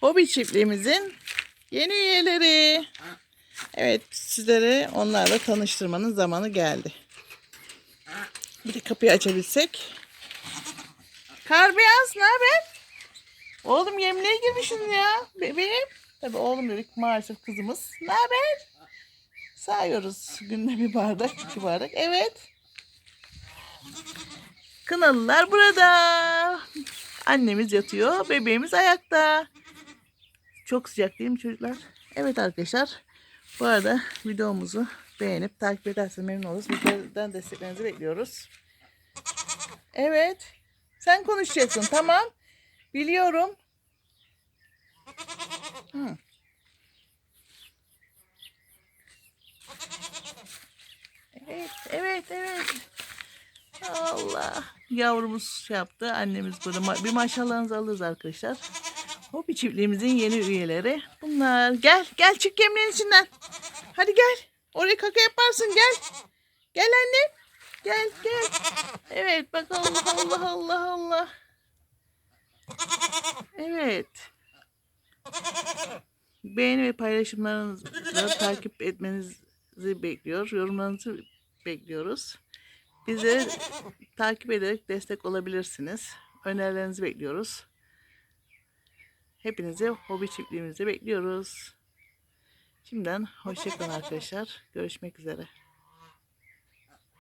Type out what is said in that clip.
Hobi çiftliğimizin yeni üyeleri. Evet sizlere onlarla tanıştırmanın zamanı geldi. Bir de kapıyı açabilsek. Kar beyaz ne haber? Oğlum yemliğe girmişsin ya bebeğim. Tabii oğlum dedik maalesef kızımız. Ne haber? Sayıyoruz günde bir bardak iki bardak. Evet. Kınalılar burada. Annemiz yatıyor. Bebeğimiz ayakta. Çok sıcak değil mi çocuklar? Evet arkadaşlar. Bu arada videomuzu beğenip takip ederseniz memnun oluruz. Bizlerden desteklerinizi bekliyoruz. Evet. Sen konuşacaksın tamam. Biliyorum. Hı. Evet, evet, evet. Allah. Yavrumuz şey yaptı. Annemiz burada. Bir maşallahınızı alırız arkadaşlar. Hobi çiftliğimizin yeni üyeleri. Bunlar. Gel. Gel çık geminin içinden. Hadi gel. Oraya kaka yaparsın. Gel. Gel annem. Gel gel. Evet bak Allah Allah Allah Allah. Evet. Beğeni ve paylaşımlarınızı takip etmenizi bekliyor. Yorumlarınızı bekliyoruz. Bizi takip ederek destek olabilirsiniz. Önerilerinizi bekliyoruz. Hepinizi hobi çiftliğimizde bekliyoruz. Şimdiden hoşçakalın arkadaşlar. Görüşmek üzere.